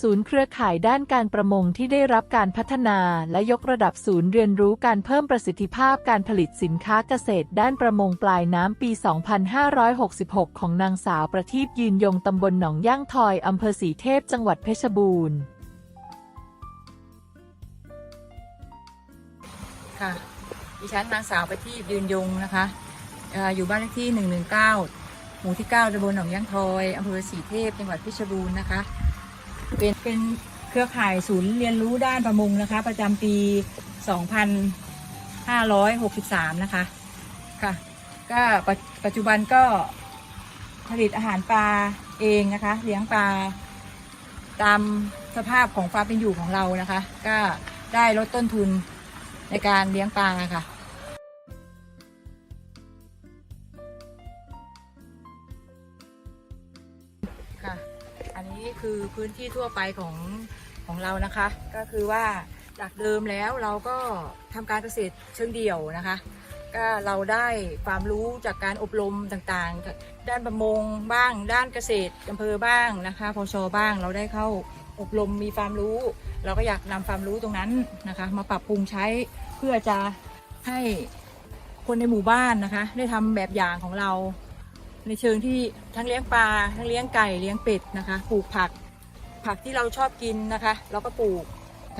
ศูนย์เครือข่ายด้านการประมงที่ได้รับการพัฒนาและยกระดับศูนย์เรียนรู้การเพิ่มประสิทธิภาพการผลิตสินค้าเกษตร ด้านประมงปลายน้ำปี 2566 ของนางสาวประทีปยืนยงตำบลหนองย่างทอยอำเภอสีเทพจังหวัดเพชรบูรณ์ค่ะ ดิฉันนางสาวประทีปยืนยงนะคะเอ่ออยู่บ้านเลขที่ 119 หมู่ที่ 9ตำบลหนองย่างทอยอำเภอสีเทพจังหวัดเพชรบูรณ์นะคะ เป็นเป็นเครือข่ายศูนย์เรียนรู้ด้านประมงนะคะ ประจำปี 2563 นะคะค่ะ ก็ปัจจุบันก็ผลิตอาหารปลาเองนะคะ เลี้ยงปลาตามสภาพของความเป็นอยู่ของเรานะคะ ก็ได้ลดต้นทุนในการเลี้ยงปลาค่ะค่ะ นนี้คือพื้นที่ทั่วไปของของเรานะคะ ก็คือว่าจากเดิมแล้วเราก็ทำการเกษตรเชิงเดี่ยวนะคะ ก็เราได้ความรู้จากการอบรมต่างๆ ด้านประมงบ้าง ด้านเกษตรอำเภอบ้างนะคะพชบ้างเราได้เข้าอบรมมีความรู้ เราก็อยากนำความรู้ตรงนั้นนะคะ มาปรับปรุงใช้เพื่อจะให้คนในหมู่บ้านนะคะ ได้ทำแบบอย่างของเรา ในเชิงที่ทั้งเลี้ยงปลาทั้งเลี้ยงไก่เลี้ยงเป็ดนะคะ ปลูกผัก ผักที่เราชอบกินนะคะเราก็ปลูก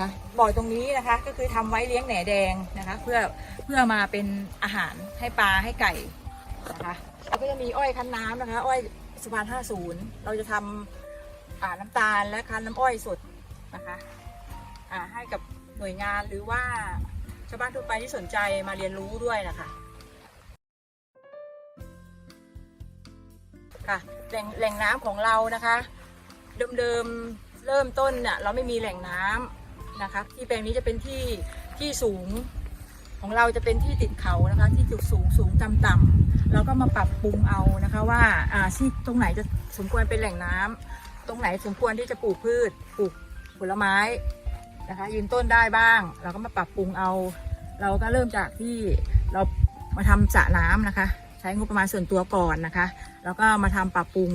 นะบ่อตรงนี้นะคะก็คือทำไว้เลี้ยงแหน่แดงนะคะ เพื่อเพื่อมาเป็นอาหารให้ปลาให้ไก่นะคะแล้วก็จะมีอ้อยคั้นน้ำนะคะ อ้อยสุพรรณ50 เราจะทำอ่าน้ำตาลและคั้นน้ำอ้อยสดนะคะอ่าให้กับหน่วยงานหรือว่าชาวบ้านทั่วไปที่สนใจมาเรียนรู้ด้วยนะคะ ค่ะแหล่งแหล่งน้ำของเรานะคะ เดิมๆเริ่มต้นเนี่ยเราไม่มีแหล่งน้ำนะคะที่แปลงนี้จะเป็นที่ที่สูงของเราจะเป็นที่ติดเขานะคะที่จุดสูงสูงต่ำต่ำๆเราก็มาปรับปรุงเอานะคะว่าอ่าที่ตรงไหนจะสมควรเป็นแหล่งน้ำตรงไหนสมควรที่จะปลูกพืชปลูกผลไม้นะคะยืนต้นได้บ้าง เราก็มาปรับปรุงเอา เราก็เริ่มจากที่เรามาทำสระน้ำนะคะ ใช้งบประมาณส่วนตัวก่อนนะคะ แล้วก็มาทำปรับปรุง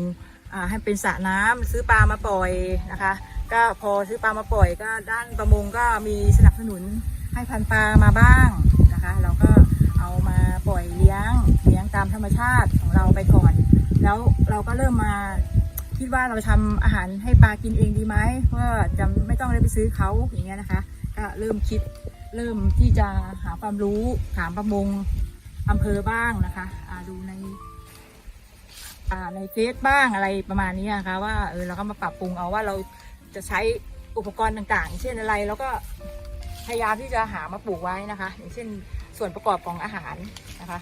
ให้เป็นสระน้ำซื้อปลามาปล่อยนะคะ ก็พอซื้อปลามาปล่อยก็ด้านประมงก็มีสนับสนุนให้พันปลามาบ้างนะคะ เราก็เอามาปล่อยเลี้ยงเลี้ยงตามธรรมชาติของเราไปก่อน แล้วเราก็เริ่มมาคิดว่าเราทำอาหารให้ปลากินเองดีไหมเพราะว่าจะไม่ต้องไปซื้อเขาอย่างเงี้ยนะคะ ก็เริ่มคิดเริ่มที่จะหาความรู้ถามประมง อำเภอบ้างนะคะอ่าดูในอ่าในเฟซบ้างอะไรประมาณนี้นะคะว่าเออเราก็มาปรับปรุงเอาว่าเราจะใช้อุปกรณ์ต่างๆ เช่นอะไรแล้วก็พยายามที่จะหามาปลูกไว้นะคะ อย่างเช่นส่วนประกอบของอาหารนะคะ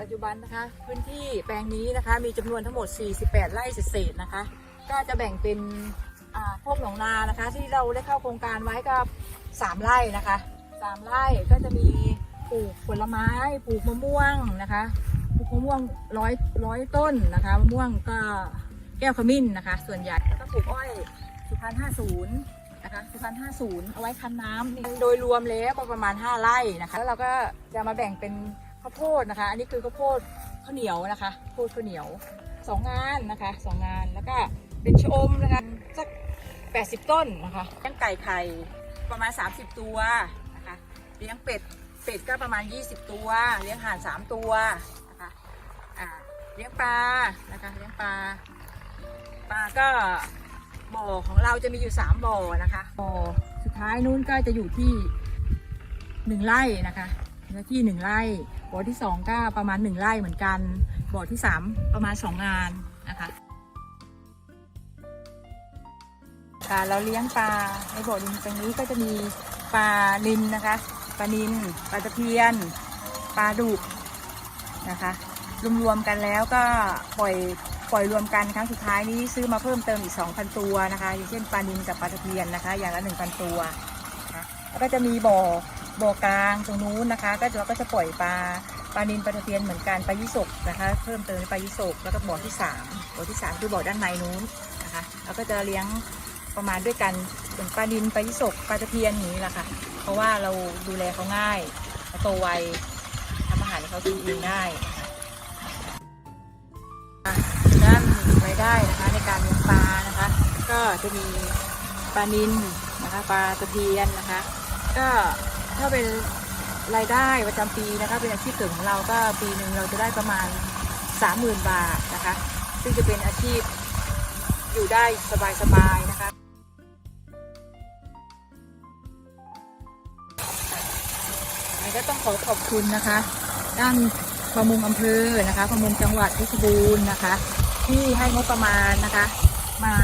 ปัจจุบันนะคะ พื้นที่แปลงนี้นะคะ มีจำนวนทั้งหมด 48 ไร่เศษนะคะ ก็จะแบ่งเป็น อ่าพวกหนองนานะคะ ที่เราได้เข้าโครงการไว้ก็3ไร่นะคะสามไร่ก็จะมีปลูกผลไม้ปลูกมะม่วงนะคะปลูกมะม่วงร้อยร้อยต้นนะคะมะม่วงก็แก้วขมิ้นนะคะ ส่วนใหญ่แล้วก็ปลูกอ้อยสุพรรณห้าศูนย์นะคะสุพรรณห้าศูนย์เอาไว้คันน้ำโดยรวมแล้วก็ประมาณ 5 ไร่นะคะแล้วเราก็จะมาแบ่งเป็นข้าวโพดนะคะ อันนี้คือข้าวโพดข้าวเหนียวนะคะข้าวโพดข้าวเหนียวสองงานนะคะสองงานแล้วก็ เป็นชะอมนะคะสัก 80 ต้นนะคะเลี้ยงไก่ไข่ประมาณ 30 ตัวนะคะเลี้ยงเป็ดเป็ดก็ประมาณ 20 ตัว เลี้ยงห่าน 3 ตัวนะคะอ่าเลี้ยงปลานะคะเลี้ยงปลาปลาก็บ่อของเราจะมีอยู่ 3 บ่อนะคะบ่อสุดท้ายนู้นก็จะอยู่ที่ 1ไร่นะคะเนื้อที่ 1 ไร่บ่อที่ 2 ก็ประมาณ 1 ไร่เหมือนกันบ่อที่ 3 ประมาณ 2 งานนะคะ ค่ะเราเลี้ยงปลาในบ่อดินตรงนี้ก็จะมีปลานินนะคะปลานินปลาตะเพียน ปลาดุกนะคะรวมๆกันแล้วก็ปล่อยปล่อยรวมกันครั้งสุดท้ายนี้ซื้อมาเพิ่มเติมอีก 2,000 ตัวนะคะ อย่างเช่นปลานินกับปลาตะเพียนนะคะ อย่างละ 1,000 ตัวนะแล้วก็จะมีบ่อบ่อกลางตรงนู้นนะคะ ก็เราก็จะปล่อยปลาปลานินปลาตะเพียนเหมือนกันปลายิสกนะคะ เพิ่มเติมปลายิสกแล้วก็บ่อที่สามบ่อที่สามคือบ่อด้านในนู้นนะคะแล้วก็จะเลี้ยง ประมาณด้วยกันเป็นปลาดินปลายิสกปลาตะเพียนอย่างนี้แหละค่ะ เพราะว่าเราดูแลเขาง่ายเขาโตไวทำอาหารให้เขากินเองได้ค่ะด้านะคะ ก็จะมีปลานิลนะคะปลาตะเพียนนะคะ ก็ถ้าเป็นรายได้ประจำปีนะคะเป็นอาชีพเสริมของเราก็ปีหนึ่งเราจะได้ประมาณ 30,000 บาทนะคะ ซึ่งจะเป็นอาชีพอยู่ได้สบายๆนะคะ ก็ต้องขอขอบคุณนะคะ ด้านประมงอำเภอนะคะประมงจังหวัดเพชรบูรณ์นะคะ ที่ให้งบประมาณนะคะ มา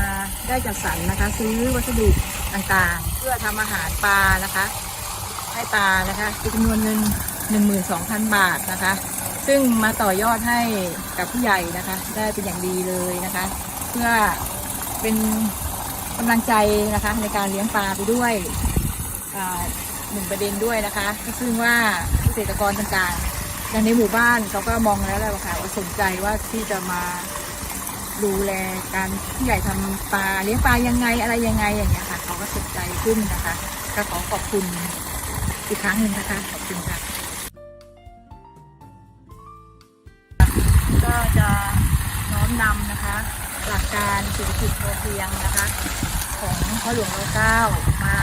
ได้จัดสรรนะคะ ซื้อวัสดุต่างๆ เพื่อทำอาหารปลานะคะ ให้ปลานะคะเป็นจำนวนเงิน12,000 บาทนะคะ ซึ่งมาต่อยอดให้กับผู้ใหญ่นะคะ ได้เป็นอย่างดีเลยนะคะ เพื่อเป็นกำลังใจนะคะในการเลี้ยงปลาไปด้วยอ่า หนึ่งประเด็นด้วยนะคะซึ่งว่าเกษตรกรต่างๆอย่างในหมู่บ้านเขาก็มองแล้วแหละค่ะว่าสนใจว่าที่จะมาดูแลการผู้ใหญ่ทำปลาเลี้ยงปลายังไงอะไรยังไงอย่างเงี้ยค่ะเขาก็สนใจขึ้นนะคะก็ขอขอบคุณอีกครั้งหนึ่งนะคะขอบคุณค่ะก็จะน้อมนำนะคะ หลักการเศรษฐกิจพอเพียงนะคะ ของพ่อหลวงรัชกาลเก้ามา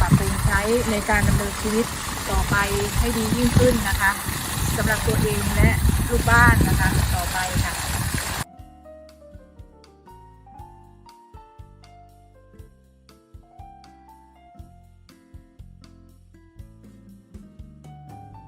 ปรับปรุงใช้ในการดำเนินชีวิตต่อไปให้ดียิ่งขึ้นนะคะสำหรับตัวเองและลูกบ้านนะคะต่อไปค่ะ